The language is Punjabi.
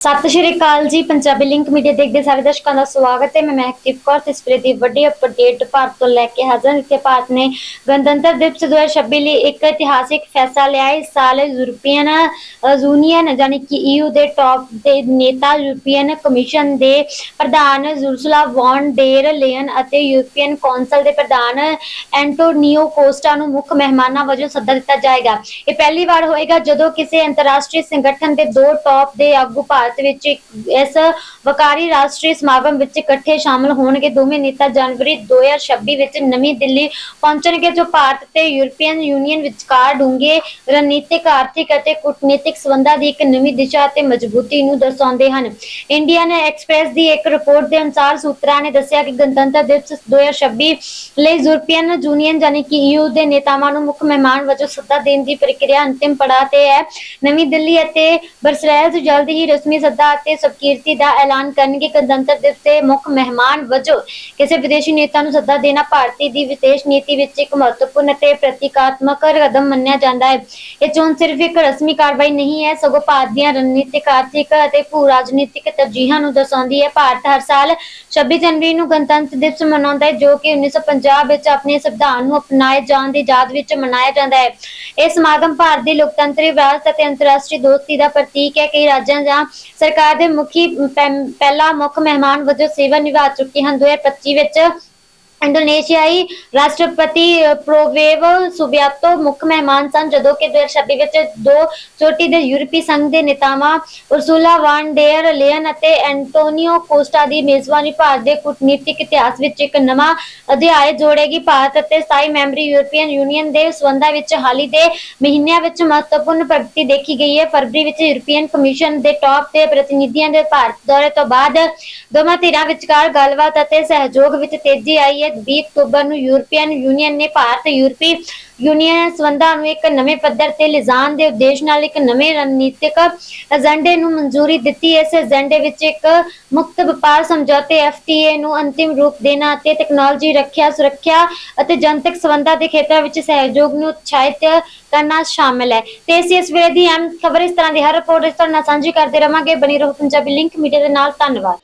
ਸਤਿ ਸ਼੍ਰੀ ਅਕਾਲ ਜੀ, ਪੰਜਾਬੀ ਲਿੰਕ ਮੀਡੀਆ ਦੇਖਦੇ ਸਾਰੇ ਦਰਸ਼ਕਾਂ ਦਾ ਸਵਾਗਤ ਹੈ। ਮੈਂ ਮਹਿਕਦੀਪ ਕੌਰ ਤੇ ਇਸ ਵੇਲੇ ਦੀ ਵੱਡੀ ਅਪਡੇਟ ਭਾਰਤ ਤੋਂ ਲੈ ਕੇ ਹਾਜ਼ਰ ਹਾਂ ਇੱਥੇ ਭਾਰਤ ਨੇ ਗਣਤੰਤਰ ਦਿਵਸ 2026 ਲਈ ਇੱਕ ਇਤਿਹਾਸਿਕ ਫੈਸਲਾ ਲਿਆ ਇਸ ਸਾਲ ਯੂਰਪੀਅਨ ਯੂਨੀਅਨ ਯਾਨੀ ਕਿ EU ਦੇ ਟੌਪ ਦੇ ਨੇਤਾ ਯੂਰਪੀਅਨ ਕਮਿਸ਼ਨ ਦੇ ਪ੍ਰਧਾਨ ਜ਼ੁਰਸੁਲਾ ਵੌਨ ਡੇਰ ਲੇਅਨ ਅਤੇ ਯੂਰਪੀਅਨ ਕੌਂਸਲ ਦੇ ਪ੍ਰਧਾਨ ਐਂਟੋਨੀਓ ਕੋਸਟਾ ਨੂੰ ਮੁੱਖ ਮਹਿਮਾਨਾਂ ਵਜੋਂ ਸੱਦਾ ਦਿੱਤਾ ਜਾਏਗਾ। ਇਹ ਪਹਿਲੀ ਵਾਰ ਹੋਏਗਾ ਜਦੋਂ ਕਿਸੇ ਅੰਤਰਰਾਸ਼ਟਰੀ ਸੰਗਠਨ ਦੇ ਦੋ ਟੌਪ ਦੇ ਆਗੂ ਭਾਰਤ ਵਿੱਚ ਇਸ ਵਕਾਰੀ ਰਾਸ਼ਟਰੀ ਸਮਾਗਮ ਵਿੱਚ ਇਕੱਠੇ ਸ਼ਾਮਲ ਹੋਣਗੇ। ਦੋਵੇਂ ਨੇਤਾ ਜਨਵਰੀ 2026 ਵਿੱਚ ਨਵੀਂ ਦਿੱਲੀ ਪਹੁੰਚਣਗੇ, ਜੋ ਭਾਰਤ ਤੇ ਯੂਰਪੀਅਨ ਯੂਨੀਅਨ ਵਿਚਕਾਰ ਡੂੰਘੇ ਰਣਨੀਤਿਕ, ਆਰਥਿਕ ਅਤੇ ਕੂਟਨੀਤਿਕ ਸਬੰਧਾਂ ਦੀ ਇੱਕ ਨਵੀਂ ਦਿਸ਼ਾ ਅਤੇ ਮਜ਼ਬੂਤੀ ਨੂੰ ਦਰਸਾਉਂਦੇ ਹਨ। ਇੰਡੀਅਨ ਐਕਸਪ੍ਰੈਸ ਦੀ ਇੱਕ ਰਿਪੋਰਟ ਦੇ ਅਨੁਸਾਰ ਸੂਤਰਾਂ ਨੇ ਦੱਸਿਆ ਕਿ ਗਣਤੰਤਰ ਦਿਵਸ 2026 ਲਈ ਯੂਰਪੀਅਨ ਯੂਨੀਅਨ ਯਾਨੀ ਕਿ ਯੂ ਦੇ ਨੇਤਾਵਾਂ ਨੂੰ ਮੁੱਖ ਮਹਿਮਾਨ ਵਜੋਂ ਸੱਦਾ ਦੇਣ ਦੀ ਪ੍ਰਕਿਰਿਆ ਅੰਤਿਮ ਪੜਾਅ ਤੇ ਹੈ। ਨਵੀਂ ਦਿੱਲੀ ਅਤੇ ਬਰਸਲੈਸ ਜਲਦ ਹੀ ਰਸਮੀ ਸੱਦਾ ਅਤੇ ਸਵਕੀਰਤੀ ਦਾ ਐਲਾਨ ਕਰਨਗੇ, ਗਣਤੰਤਰ ਦਿਵਸ ਦੇ ਮੁੱਖ ਮਹਿਮਾਨ ਵਜੋਂ ਕਿਸੇ ਵਿਦੇਸ਼ੀ ਨੇਤਾ ਨੂੰ ਸੱਦਾ ਦੇਣਾ ਭਾਰਤੀ ਦੀ ਵਿਦੇਸ਼ ਨੀਤੀ ਵਿੱਚ ਇੱਕ ਮਹੱਤਵਪੂਰਨ ਅਤੇ ਪ੍ਰਤੀਕਾਤਮਕ ਕਦਮ ਮੰਨਿਆ ਜਾਂਦਾ ਹੈ। ਇਹ ਚੋਣ ਸਿਰਫ ਇੱਕ ਰਸਮੀ ਕਾਰਵਾਈ ਨਹੀਂ ਹੈ, ਸਗੋਂ ਭਾਰਤ ਦੀਆਂ ਰਣਨੀਤਿਕ, ਆਰਥਿਕ ਅਤੇ ਭੂ ਰਾਜਨੀਤਿਕ ਤਰਜੀਹਾਂ ਨੂੰ ਦਰਸਾਉਂਦੀ ਹੈ। ਭਾਰਤ ਹਰ ਸਾਲ 26 ਜਨਵਰੀ ਨੂੰ ਗਣਤੰਤਰ ਦਿਵਸ ਮਨਾਉਂਦਾ ਹੈ, ਜੋ ਕਿ 1950 ਵਿੱਚ ਆਪਣੇ ਸੰਵਿਧਾਨ ਨੂੰ ਅਪਣਾਏ ਜਾਣ ਦੀ ਯਾਦ ਵਿੱਚ ਮਨਾਇਆ ਜਾਂਦਾ ਹੈ। ਇਹ ਸਮਾਗਮ ਭਾਰਤ ਦੀ ਲੋਕਤੰਤਰੀ ਵਿਰਾਸਤ ਅਤੇ ਅੰਤਰਰਾਸ਼ਟਰੀ ਦੋਸਤੀ ਦਾ ਪ੍ਰਤੀਕ ਹੈ। ਕਈ ਰਾਜਾਂ ਜਾਂ ਸਰਕਾਰ ਦੇ ਮੁਖੀ ਪਹਿ- ਪਹਿਲਾ ਮੁੱਖ ਮਹਿਮਾਨ ਵਜੋਂ ਸੇਵਾ ਨਿਭਾ ਚੁੱਕੇ ਹਨ। 2025 ਵਿੱਚ ਇੰਡੋਨੇਸ਼ੀਆਈ ਰਾਸ਼ਟਰਪਤੀ ਅ, ਪ੍ਰੋਵੇਵ ਸੁਬਿਆਤੋ ਮੁੱਖ ਮਹਿਮਾਨ ਸਨ ਜਦੋਂ ਕਿ 2026 ਵਿੱਚ ਦੋ ਚੋਟੀ ਦੇ ਯੂਰਪੀ ਸੰਘ ਦੇ ਨੇਤਾਵਾਂ ਉਰਸੂਲਾ ਵਾਨ ਡੇਰ ਲੇਅਨ ਅਤੇ ਐਂਟੋਨੀਓ ਕੋਸਟਾ ਦੀ ਮੇਜ਼ਬਾਨੀ ਭਾਰਤ ਦੇ ਕੂਟਨੀਤਿਕ ਇਤਿਹਾਸ ਵਿੱਚ ਇੱਕ ਨਵਾਂ ਅਧਿਆਇ ਜੋੜੇਗੀ। ਭਾਰਤ ਅਤੇ 27 ਮੈਂਬਰੀ ਯੂਰਪੀਅਨ ਯੂਨੀਅਨ ਦੇ ਸਬੰਧਾਂ ਵਿੱਚ ਹਾਲ ਹੀ ਦੇ ਮਹੀਨਿਆਂ ਵਿੱਚ ਮਹੱਤਵਪੂਰਨ ਪ੍ਰਗਤੀ ਦੇਖੀ ਗਈ ਹੈ। ਫਰਵਰੀ ਵਿੱਚ ਯੂਰਪੀਅਨ ਕਮਿਸ਼ਨ ਦੇ ਟੌਪ ਦੇ ਪ੍ਰਤੀਨਿਧੀਆਂ ਦੇ ਭਾਰਤ ਦੌਰੇ ਤੋਂ ਬਾਅਦ ਦੋਵਾਂ ਧਿਰਾਂ ਵਿਚਕਾਰ ਗੱਲਬਾਤ ਅਤੇ ਸਹਿਯੋਗ ਵਿੱਚ ਤੇਜ਼ੀ ਆਈ ਹੈ। 20 ਅਕਤੂਬਰ ਨੂੰ ਯੂਰਪੀਅਨ ਯੂਨੀਅਨ ਨੇ ਭਾਰਤ ਯੂਰਪੀ ਯੂਨੀਅਨ ਸੰਬੰਧਾਂ ਨੂੰ ਇੱਕ ਨਵੇਂ ਪੱਧਰ ਤੇ ਲਿਜਾਣ ਦੇ ਉਦੇਸ਼ ਨਾਲ ਇੱਕ ਨਵੇਂ ਰਣਨੀਤਿਕ ਏਜੰਡੇ ਨੂੰ ਮਨਜ਼ੂਰੀ ਦਿੱਤੀ। ਇਸ ਏਜੰਡੇ ਵਿੱਚ ਇੱਕ ਮੁਕਤ ਵਪਾਰ ਸਮਝੌਤੇ FTA ਨੂੰ ਅੰਤਿਮ ਰੂਪ ਦੇਣਾ ਅਤੇ ਟੈਕਨੋਲੋਜੀ ਰੱਖਿਆ, ਸੁਰੱਖਿਆ ਅਤੇ ਜਨਤਕ ਸੰਬੰਧਾਂ ਦੇ ਖੇਤਰਾਂ ਵਿੱਚ ਸਹਿਯੋਗ ਨੂੰ ਉਤਸ਼ਾਹਿਤ ਕਰਨਾ ਸ਼ਾਮਲ ਹੈ। ਤੇ ਅਸੀਂ ਇਸ ਵੇਲੇ ਦੀ ਅਹਿਮ ਖਬਰ ਇਸ ਤਰ੍ਹਾਂ ਦੀ ਹਰ ਰਿਪੋਰਟ ਇਸ ਤਰ੍ਹਾਂ ਸਾਂਝੀ ਕਰਦੇ ਰਵਾਂਗੇ। ਬਣੀ ਰਹੋ ਪੰਜਾਬੀ ਲਿੰਕ ਮੀਡੀਆ ਦੇ ਨਾਲ। ਧੰਨਵਾਦ।